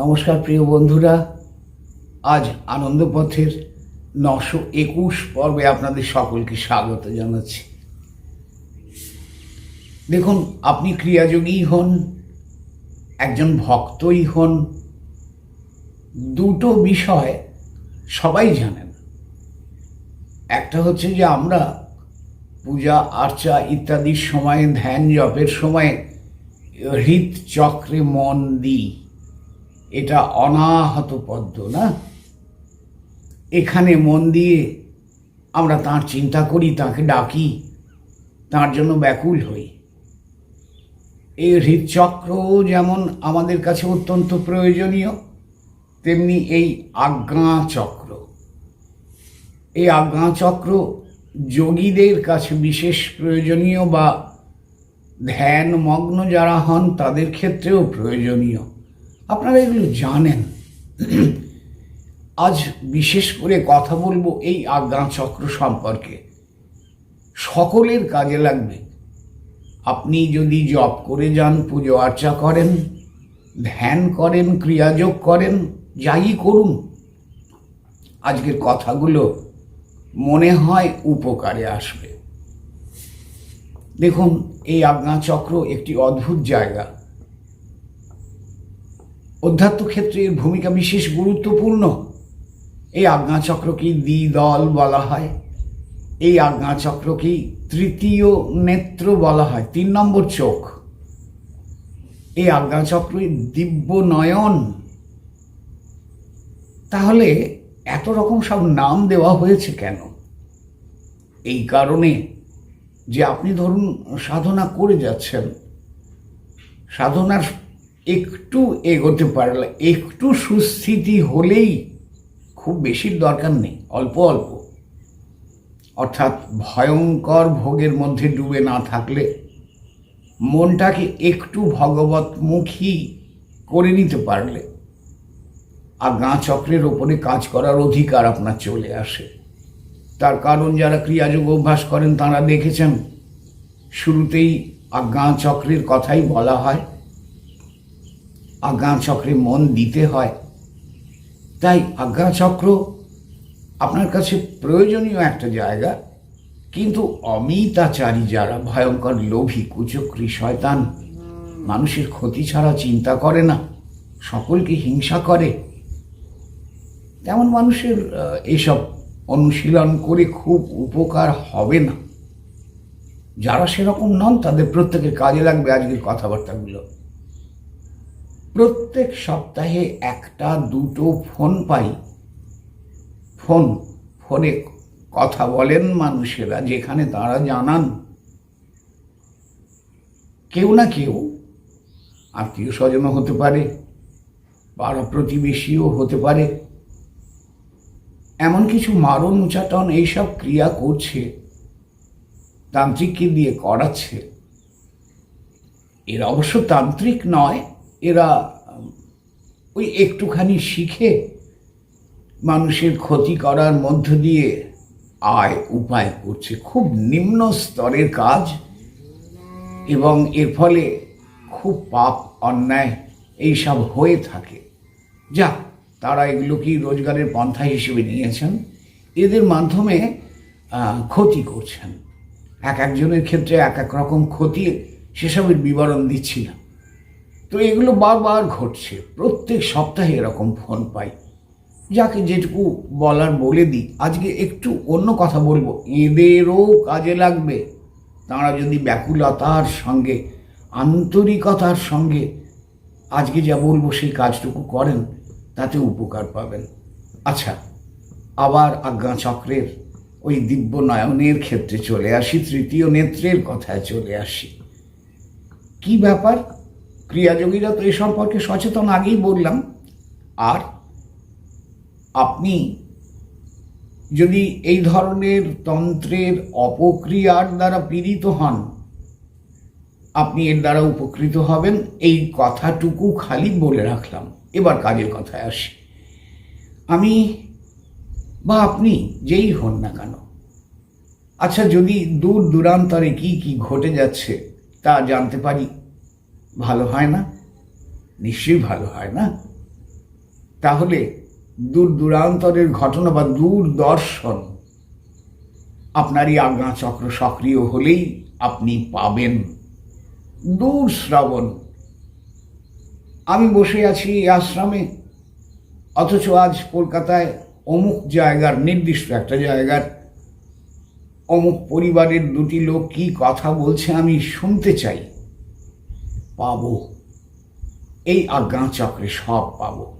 নমস্কার প্রিয় বন্ধুরা, আজ আনন্দপথের নশো একুশ পর্বে আপনাদের সকলকে স্বাগত জানাচ্ছি। দেখুন, আপনি ক্রিয়াযোগী হন, একজন ভক্তই হন, দুটো বিষয় সবাই জানেন। একটা হচ্ছে যে আমরা পূজা, আর্চা ইত্যাদির সময়ে, ধ্যান জপের সময় হৃদচক্রে মন দিই। এটা অনাহত পদ্ম না? এখানে মন দিয়ে আমরা তার চিন্তা করি, তাকে ডাকি, তার জন্য ব্যাকুল হই। এই হৃদচক্র যেমন আমাদের কাছে অত্যন্ত প্রয়োজনীয়, তেমনি এই আজ্ঞা চক্র এই আজ্ঞা চক্র যোগীদের কাছে বিশেষ প্রয়োজনীয় বা ধ্যান মগ্ন যারা হন, তাদের ক্ষেত্রেও প্রয়োজনীয়। আপনারা এগুলো জানেন। আজ বিশেষ করে কথা বলব এই আজ্ঞা চক্র সম্পর্কে। সকলের কাজে লাগবে। আপনি যদি জপ করে যান, পুজো আর্চা করেন, ধ্যান করেন ক্রিয়াযোগ করেন, যাই করুন, আজকের কথাগুলো মনে হয় উপকারে আসবে। দেখুন, এই আজ্ঞাচক্র একটি অদ্ভুত জায়গা। অধ্যাত্ম ক্ষেত্রে এর ভূমিকা বিশেষ গুরুত্বপূর্ণ। এই আজ্ঞাচক্রকেই দ্বিদল বলা হয়? এই আজ্ঞাচক্রকেই তৃতীয় নেত্র বলা হয়? তিন নম্বর চোখ। এই আজ্ঞাচক্রই দিব্য নয়ন। তাহলে এত রকম সব নাম দেওয়া হয়েছে কেন? এই কারণে যে আপনি ধরুন সাধনা করে যাচ্ছেন, সাধনার একটু এগোতে পারলে, একটু সুস্থিতি হলেই খুব বেশির দরকার নেই, অল্প অল্প। অর্থাৎ ভয়ঙ্কর ভোগের মধ্যে ডুবে না থাকলে মনটাকে একটু ভগবতমুখী করে নিতে পারলে আর আজ্ঞা চক্রের ওপরে কাজ করার অধিকার আপনার চলে আসে। তার কারণ যারা ক্রিয়াযোগ অভ্যাস করেন তারা দেখেছেন, শুরুতেই আজ্ঞা চক্রের কথাই বলা হয় আজ্ঞা চক্রে মন দিতে হয়। তাই আজ্ঞা চক্র আপনার কাছে প্রয়োজনীয় একটা জায়গা। কিন্তু অমিতাচারী যারা ভয়ঙ্কর লোভী, কুচক্রী, শয়তান, মানুষের ক্ষতি ছাড়া চিন্তা করে না, সকলকে হিংসা করে। তেমন মানুষের এইসব অনুশীলন করে খুব উপকার হবে না। যারা সেরকম নন, তাদের প্রত্যেকের কাজে লাগবে আজকের কথাবার্তাগুলো। প্রত্যেক সপ্তাহে একটা, দুটো ফোন পাই। ফোন, ফোনে কথা বলেন মানুষেরা, যেখানে তারা জানান। কেউ না কেউ আত্মীয় স্বজনও হতে পারে, পাড়া প্রতিবেশীও হতে পারে। এমন কিছু মারণ উচাটন এইসব ক্রিয়া করছে, তান্ত্রিককে দিয়ে করাচ্ছে। এর অবশ্য তান্ত্রিক নয় এরা ওই একটুখানি শিখে মানুষের ক্ষতি করার মধ্য দিয়ে আয় উপায় করছে। খুব নিম্ন স্তরের কাজ এবং এর ফলে খুব পাপ, অন্যায় এইসব হয়ে থাকে। যা, তারা এগুলোকেই রোজগারের পন্থা হিসেবে নিয়েছেন। এদের মাধ্যমে ক্ষতি করছেন। এক একজনের ক্ষেত্রে এক এক রকম ক্ষতি, সেসবের বিবরণ দিচ্ছি না। তো এগুলো বারবার ঘটছে। প্রত্যেক সপ্তাহে এরকম ফোন পাই। যাকে যেটুকু বলার বলে দিই। আজকে একটু অন্য কথা বলব। এদেরও কাজে লাগবে। তাঁরা যদি ব্যাকুলতার সঙ্গে, আন্তরিকতার সঙ্গে আজকে যা বলব সেই কাজটুকু করেন, তাতে উপকার পাবেন। আচ্ছা আবার আজ্ঞা চক্রের ওই দিব্য নয়নের ক্ষেত্রে চলে আসি, তৃতীয় নেত্রের কথায় চলে আসি। কি ব্যাপার? ক্রিয়াযোগীরা তো এ সম্পর্কে সচেতন আগেই বললাম। আর আপনি যদি এই ধরনের তন্ত্রের অপক্রিয়ার দ্বারা পীড়িত হন, আপনি এর দ্বারা উপকৃত হবেন। এই কথাটুকু খালি বলে রাখলাম। এবার কাজের কথায় আসি। আমি বা আপনি যেই হন না কেন আচ্ছা যদি দূর দূরান্তরে কি কি ঘটে যাচ্ছে তা জানতে পারি। ভালো হয় না? নিশ্চয়ই ভালো হয় না? তাহলে দূর দূরান্তরের ঘটনা বা দূরদর্শন আপনারই আজ্ঞা চক্র সক্রিয় হলেই আপনি পাবেন। দূর শ্রবণ। আমি বসে আছি এই আশ্রমে, অথচ আজ কলকাতায় অমুক জায়গার, নির্দিষ্ট একটা জায়গার, অমুক পরিবারের দুটি লোক কি কথা বলছে আমি শুনতে চাই। পাবো। এই আজ্ঞা চক্রে সব পাব।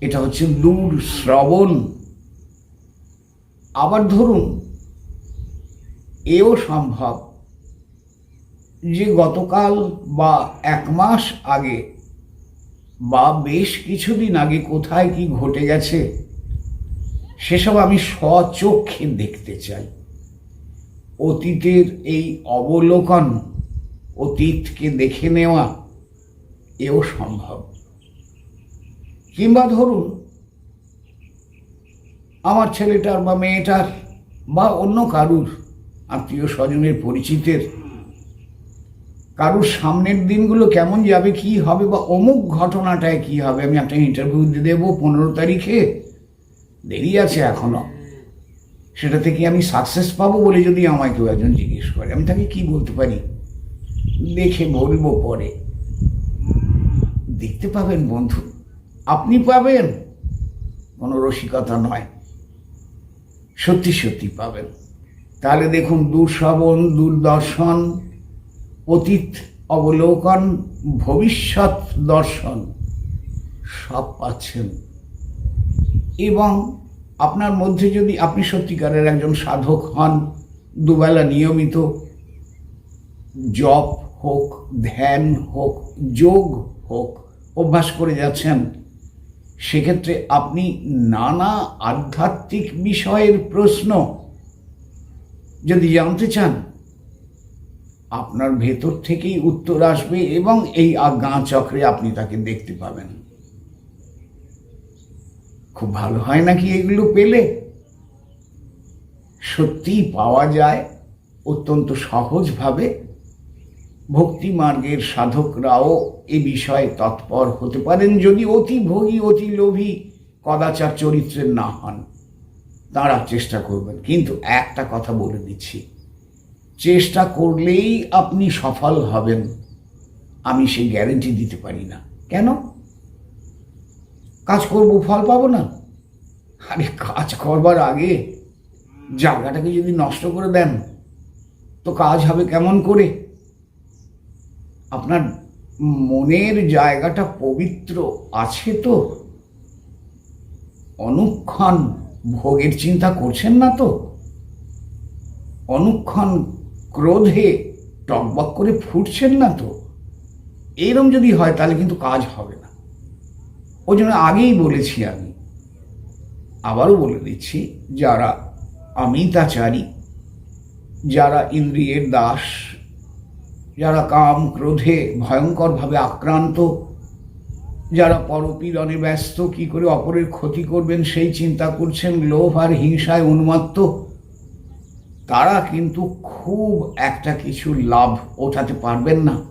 এটা হচ্ছে দূর শ্রবণ। আবার ধরুন, এও সম্ভব যে গতকাল বা এক মাস আগে বা বেশ কিছুদিন আগে কোথায় কি ঘটে গেছে, সেসব আমি স্বচক্ষে দেখতে চাই। অতীতের এই অবলোকন অতীতকে দেখে নেওয়া এও সম্ভব। কিংবা ধরুন, আমার ছেলেটার বা মেয়েটার বা অন্য কারুর আত্মীয় স্বজনের পরিচিতের কারুর সামনের দিনগুলো কেমন যাবে, কি হবে বা অমুক ঘটনাটায় কি হবে, আমি একটা ইন্টারভিউ দিয়ে দেবো পনেরো তারিখে। দেরি আছে এখনও। সেটা থেকে আমি সাকসেস পাবো বলে যদি আমায় কেউ একজন জিজ্ঞেস করে? আমি তাকে কি বলতে পারি? দেখে বলব পরে দেখতে পাবেন বন্ধু, আপনি পাবেন। কোনো রসিকতা নয়। সত্যি সত্যি পাবেন। তাহলে দেখুন দূরশ্রবণ দূরদর্শন, অতীত অবলোকন, ভবিষ্যৎ দর্শন, সব পাচ্ছেন। এবং আপনার মধ্যে যদি আপনি সত্যিকারের একজন সাধক হন, দুবেলা নিয়মিত জপ হোক, ধ্যান হোক, যোগ হোক, অভ্যাস করে যাচ্ছেন, সেক্ষেত্রে আপনি নানা আধ্যাত্মিক বিষয়ের প্রশ্ন যদি জানতে চান, আপনার ভেতর থেকেই উত্তর আসবে এবং এই আজ্ঞা চক্রে আপনি তাকে দেখতে পাবেন। খুব ভালো হয় নাকি এগুলো পেলে? সত্যিই পাওয়া যায় অত্যন্ত সহজভাবে। ভক্তি মার্গের সাধকরাও এ বিষয়ে তৎপর হতে পারেন যদি অতি ভোগী, অতি লোভী কদাচার চরিত্রের না হন। তাঁরা চেষ্টা করবেন। কিন্তু একটা কথা বলে দিচ্ছি। চেষ্টা করলেই আপনি সফল হবেন। আমি সেই গ্যারেন্টি দিতে পারি না। কেন? কাজ করব, ফল পাবো না। আরে, কাজ করবার আগে জায়গাটাকে যদি নষ্ট করে দেন, তো কাজ হবে কেমন করে? আপনার মনের জায়গাটা পবিত্র আছে তো? অনুক্ষণ ভোগের চিন্তা করছেন না তো? অনুক্ষণ ক্রোধে টকবক করে ফুটছেন না তো? এরম যদি হয় তাহলে কিন্তু কাজ হবে না। ওই জন্য আগেই বলেছি আমি, আবারও বলে দিচ্ছি, যারা অমিতাচারী, যারা ইন্দ্রিয়ের দাস যারা কাম, ক্রোধে, ভয়ঙ্করভাবে আক্রান্ত, যারা পরপীড়নে ব্যস্ত, কি করে অপরের ক্ষতি করবেন সেই চিন্তা করছেন, লোভ আর হিংসায় উন্মত্ত, তারা কিন্তু খুব একটা কিছু লাভ ওঠাতে পারবেন না।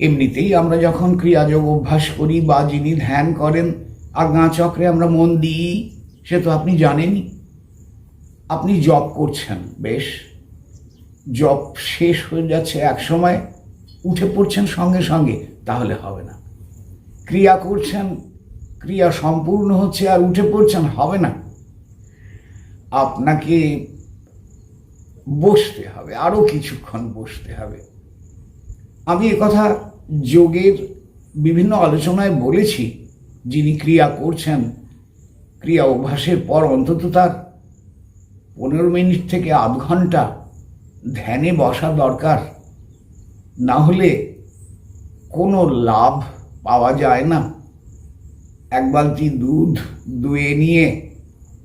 এমনিতেই আমরা যখন ক্রিয়াযোগ অভ্যাস করি বা যিনি ধ্যান করেন আজ্ঞা চক্রে আমরা মন দিই, সে তো আপনি জানেনই। আপনি জব করছেন, বেশ। জব শেষ হয়ে যাচ্ছে এক সময় উঠে পড়ছেন সঙ্গে সঙ্গে, তাহলে হবে না। ক্রিয়া করছেন, ক্রিয়া সম্পূর্ণ হচ্ছে আর উঠে পড়ছেন, হবে না। আপনাকে বসতে হবে আরও কিছুক্ষণ বসতে হবে। আমি কথা যোগের বিভিন্ন আলোচনায় বলেছি, যিনি ক্রিয়া করছেন, ক্রিয়া অভ্যাসের পর অন্তত তার পনেরো মিনিট থেকে আধ ঘণ্টা ধ্যানে বসা দরকার। না হলে কোনো লাভ পাওয়া যায় না। এক বালতি দুধ দুয়ে নিয়ে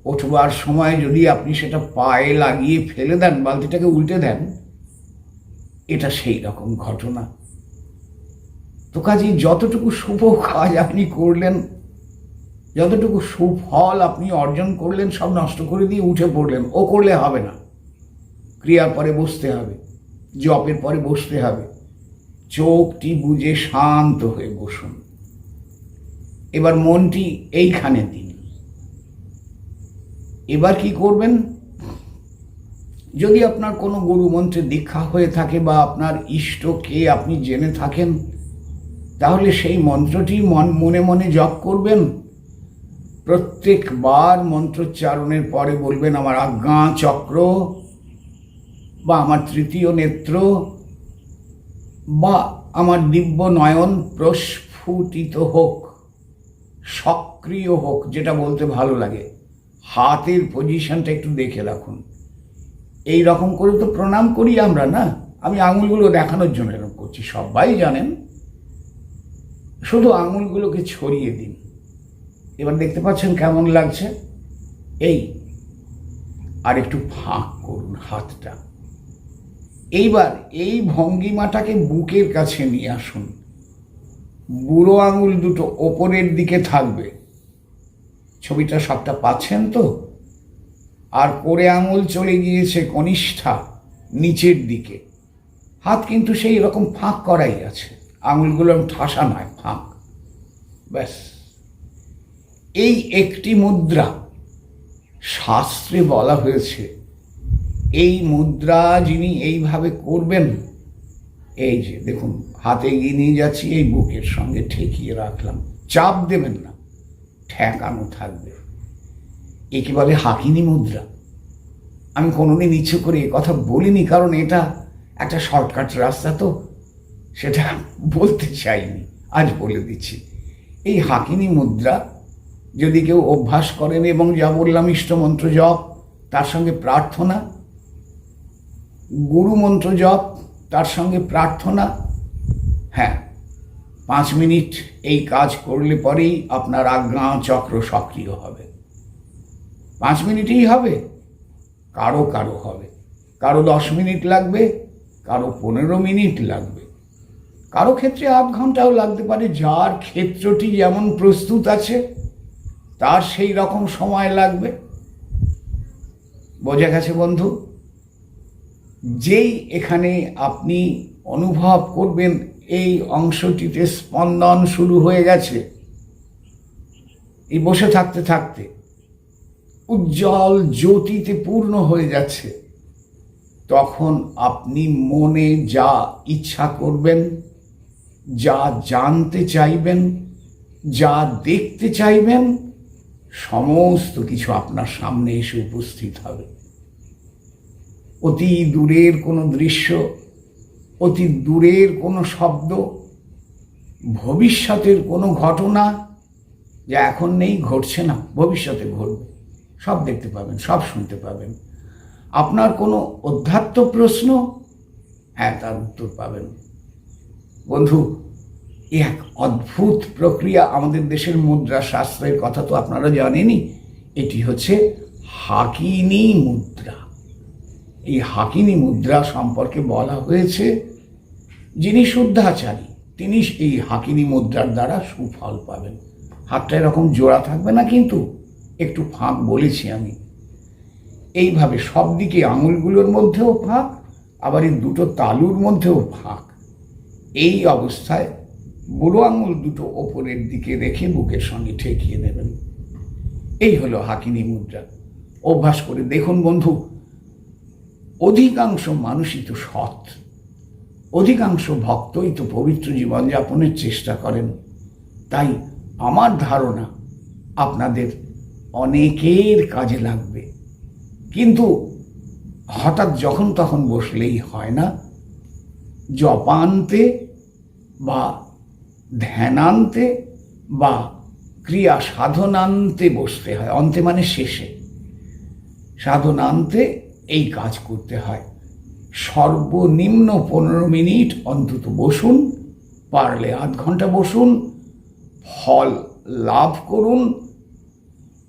ওঠবার সময় যদি আপনি সেটা পায়ে লাগিয়ে ফেলে দেন, বালতিটাকে উল্টে দেন, এটা সেই রকম ঘটনা। তো কাজে যতটুকু শুভ কাজ আপনি করলেন, যতটুকু সুফল আপনি অর্জন করলেন, সব নষ্ট করে দিয়ে উঠে পড়লেন, ও করলে হবে না। ক্রিয়ার পরে বসতে হবে, জপের পরে বসতে হবে। চোখটি বুঝে শান্ত হয়ে বসুন। এবার মনটি এইখানে দিন। এবার কি করবেন? যদি আপনার কোনো গুরু মন্ত্রে দীক্ষা হয়ে থাকে বা আপনার ইষ্ট কে আপনি জেনে থাকেন, তাহলে সেই মন্ত্রটি মন মনে মনে জপ করবেন। প্রত্যেকবার মন্ত্রোচ্চারণের পরে বলবেন, আমার আজ্ঞা চক্র বা আমার তৃতীয় নেত্র বা আমার দিব্য নয়ন প্রস্ফুটিত হোক, সক্রিয় হোক, যেটা বলতে ভালো লাগে। হাতের পজিশনটা একটু দেখে রাখুন। এই রকম করে তো প্রণাম করি আমরা, না? আমি আঙুলগুলো দেখানোর জন্য এরকম করছি, সবাই জানেন? শুধু আঙুলগুলোকে ছড়িয়ে দিন। এবার দেখতে পাচ্ছেন কেমন লাগছে? এই আর একটু ফাঁক করুন হাতটা। এইবার এই ভঙ্গিমাটাকে বুকের কাছে নিয়ে আসুন। বুড়ো আঙুল দুটো ওপরের দিকে থাকবে। ছবিটা সবটা পাচ্ছেন তো? আর করে আঙুল চলে গিয়েছে কনিষ্ঠা নিচের দিকে। হাত কিন্তু সেই রকম ফাঁক করাই আছে। আঙুলগুলো ঠাসা নয়, ফাঁক। ব্যাস। এই একটি মুদ্রা শাস্ত্রে বলা হয়েছে এই মুদ্রা যিনি এইভাবে করবেন, এই যে দেখুন, হাতে এগিয়ে নিয়ে যাচ্ছি, এই বুকের সঙ্গে ঠেকিয়ে রাখলাম। চাপ দেবেন না, ঠেকানো থাকবে। একে বলে হাকিনি মুদ্রা। আমি কোনোদিন ইচ্ছে করে কথা বলিনি, কারণ এটা একটা শর্টকাট রাস্তা তো, সেটা বলতে চাইনি, আজ বলে দিচ্ছি। এই হাকিনি মুদ্রা, যদি কেউ অভ্যাস করেন এবং যা বললাম, ইষ্টমন্ত্র জপ, তার সঙ্গে প্রার্থনা গুরু মন্ত্র জপ, তার সঙ্গে প্রার্থনা। হ্যাঁ পাঁচ মিনিট এই কাজ করলে পরেই আপনার আজ্ঞা, চক্র সক্রিয় হবে। পাঁচ মিনিটেই হবে, কারও কারও হবে। কারও দশ মিনিট লাগবে, কারও পনেরো মিনিট লাগবে। কারও ক্ষেত্রে আধ ঘন্টাও লাগতে পারে, যার ক্ষেত্রটি যেমন প্রস্তুত আছে, তার সেই রকম সময় লাগবে। বোঝা গেছে বন্ধু? যেই এখানে আপনি অনুভব করবেন, এই অংশটিতে স্পন্দন শুরু হয়ে গেছে। এই বসে থাকতে থাকতে উজ্জ্বল জ্যোতিতে পূর্ণ হয়ে যাচ্ছে। তখন আপনি মনে যা ইচ্ছা করবেন, যা জানতে চাইবেন, যা দেখতে চাইবেন, সমস্ত কিছু আপনার সামনে এসে উপস্থিত হবে। অতি দূরের কোনো দৃশ্য, অতি দূরের কোনো শব্দ, ভবিষ্যতের কোনো ঘটনা যা এখন নেই, ঘটছে না, ভবিষ্যতে ঘটবে। সব দেখতে পাবেন, সব শুনতে পাবেন। আপনার কোনো অধ্যাত্ম প্রশ্ন? হ্যাঁ তার উত্তর পাবেন। বন্ধু এক অদ্ভুত প্রক্রিয়া আমাদের দেশের মুদ্রা শাস্ত্রের কথা তো আপনারা জানেনই। এটি হচ্ছে হাকিনি মুদ্রা। এই হাকিনি মুদ্রা সম্পর্কে বলা হয়েছে। যিনি শুদ্ধাচারী, তিনি এই হাকিনি মুদ্রার দ্বারা সুফল পাবেন। হাতটা এরকম জোড়া থাকবে না কিন্তু একটু ফাঁক বলেছি আমি। এইভাবে সব দিকে আঙুলগুলোর মধ্যেও ফাঁক, আবার এই দুটো তালুর মধ্যেও ফাঁক। এই অবস্থায় বুড়ো আঙুল দুটো ওপরের দিকে রেখে বুকের সঙ্গে ঠেকিয়ে নেবেন এই হলো হাকিনি মুদ্রা। অভ্যাস করে দেখুন বন্ধু। অধিকাংশ মানুষই তো সৎ। অধিকাংশ ভক্তই তো পবিত্র জীবনযাপনের চেষ্টা করেন। তাই আমার ধারণা আপনাদের অনেকের কাজে লাগবে। কিন্তু হঠাৎ যখন তখন বসলেই হয় না। জপান্তে বা ধ্যানান্তে বা ক্রিয়া সাধনান্তে বসতে হয়। অন্তে মানে শেষে। সাধনান্তে এই কাজ করতে হয়। সর্বনিম্ন পনেরো মিনিট অন্তত বসুন, পারলে আধ ঘণ্টা বসুন, ফল লাভ করুন।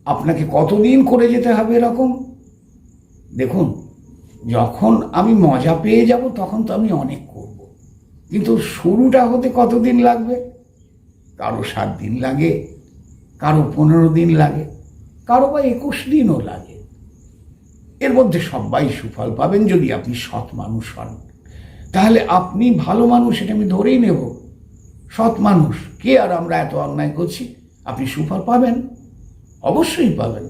আপনাকে কতদিন করে যেতে হবে এরকম? দেখুন, যখন আমি মজা পেয়ে যাব তখন তো আমি অনেক করব। কিন্তু শুরুটা হতে কতদিন লাগবে? কারও সাত দিন লাগে, কারও পনেরো দিন লাগে, কারও বা একুশ দিনও লাগে। এর মধ্যে সবাই সুফল পাবেন যদি আপনি সৎ মানুষ হন। তাহলে আপনি ভালো মানুষ, এটা আমি ধরেই নেব। সৎ মানুষ, কে আর আমরা এত অন্যায় করছি? আপনি সুফল পাবেন, অবশ্যই পাবেন।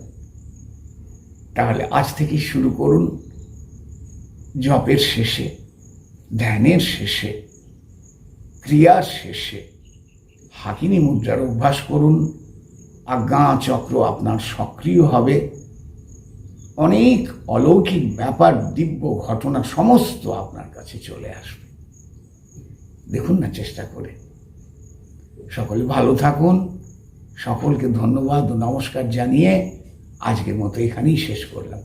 তাহলে আজ থেকেই শুরু করুন, জপের শেষে, ধ্যানের শেষে, ক্রিয়ার শেষে, হাকিনী মুদ্রার অভ্যাস করুন। আজ্ঞা চক্র আপনার সক্রিয় হবে। অনেক অলৌকিক ব্যাপার, দিব্য ঘটনা সমস্ত আপনার কাছে চলে আসবে। দেখুন না, চেষ্টা করে। সকলে ভালো থাকুন। সকলকে ধন্যবাদ ও নমস্কার জানিয়ে আজকের মতো এখানেই শেষ করলাম।